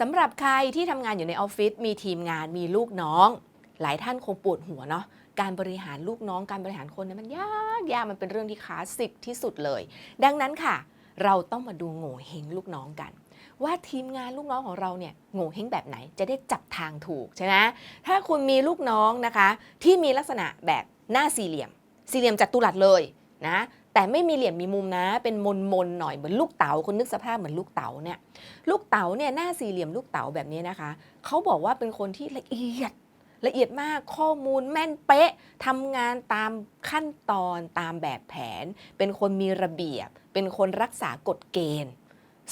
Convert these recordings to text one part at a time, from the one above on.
สำหรับใครที่ทำงานอยู่ในออฟฟิศมีทีมงานมีลูกน้อง หลายท่านคงปวดหัวเนาะการบริหารลูกน้องการบริหารคนเนี่ยมันยากยากมันเป็นเรื่องที่คลาสสิกที่สุดเลย ดังนั้นค่ะ เราต้องมาดูโง่เฮงลูกน้องกัน ว่าทีมงานลูกน้องของเราเนี่ยโง่เฮงแบบไหนจะได้จับทางถูกใช่ไหมถ้าคุณมีลูกน้องนะคะ ที่มีลักษณะแบบหน้าสี่เหลี่ยม สี่เหลี่ยมจัตุรัสเลยนะ แต่ไม่มีเหลี่ยมมีมุมนะ เป็นมนมนๆหน่อยเหมือนลูกเต๋าคุณนึกสภาพเหมือนลูกเต๋าเนี่ยลูกเต๋าเนี่ยหน้าสี่เหลี่ยมลูกเต๋าแบบนี้นะคะเขาบอกว่าเป็นคนที่ละเอียดละเอียดมากข้อมูลแม่นเป๊ะทำงานตามขั้นตอนตามแบบแผน เป็นคนมีระเบียบ เป็นคนรักษากฎเกณฑ์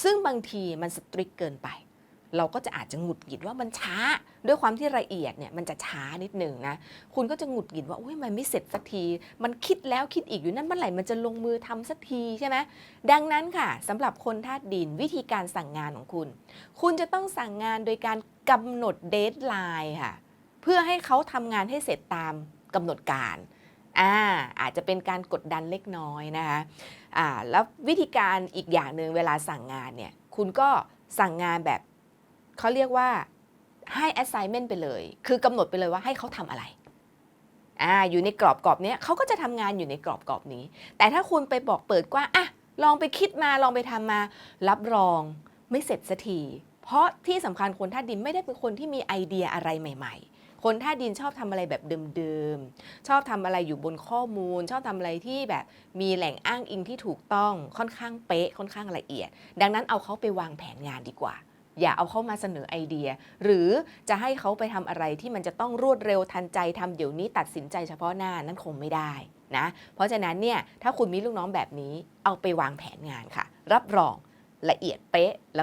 ซึ่งบางทีมันสตริกเกินไป เราก็จะอาจจะหงุดหงิดว่ามันช้า ด้วยความที่ละเอียดเนี่ยมันจะช้านิดหนึ่งนะคุณก็จะหงุดหงิดว่าอุ้ยมันไม่เสร็จสักที มันคิดแล้วคิดอีกอยู่นั่นเมื่อไหร่มันจะลงมือทำสักทีใช่ไหมดังนั้นค่ะสำหรับคนธาตุดินวิธีการสั่งงานของคุณ คุณจะต้องสั่งงานโดยการกำหนดเดทไลน์ค่ะ เพื่อให้เขาทำงานให้เสร็จตามกำหนดการอ่าอาจจะเป็นการกดดันเล็กน้อยนะคะอ่าแล้ววิธีการอีกอย่างหนึ่งเวลาสั่งงานเนี่ยคุณก็สั่งงานแบบ เขาเรียกว่าให้ assignment ไปเลย คือกำหนดไปเลยว่าให้เขาทำอะไรอ่าอยู่ในกรอบกรอบนี้เขาก็จะทำงานอยู่ในกรอบกรอบนี้ แต่ถ้าคุณไปบอกเปิดกว้างอะลองไปคิดมาลองไปทำมา รับรองไม่เสร็จสักทีเพราะที่สำคัญคนธาตุดินไม่ได้เป็นคนที่มีไอเดียอะไรใหม่ ๆคนธาตุดินชอบทำอะไรแบบเดิมๆ ชอบทำอะไรอยู่บนข้อมูล ชอบทำอะไรที่แบบมีแหล่งอ้างอิงที่ถูกต้องค่อนข้างเป๊ะค่อนข้างละเอียด ดังนั้นเอาเขาไปวางแผนงานดีกว่า อย่าเอาเขามาเสนอไอเดีย หรือจะให้เขาไปทำอะไรที่มันจะต้องรวดเร็วทันใจทำเดี๋ยวนี้ตัดสินใจเฉพาะหน้านั้นคงไม่ได้นะเพราะฉะนั้นเนี่ยถ้าคุณมีลูกน้องแบบนี้เอาไปวางแผนงานค่ะ รับรองละเอียดเป๊ะแล้ว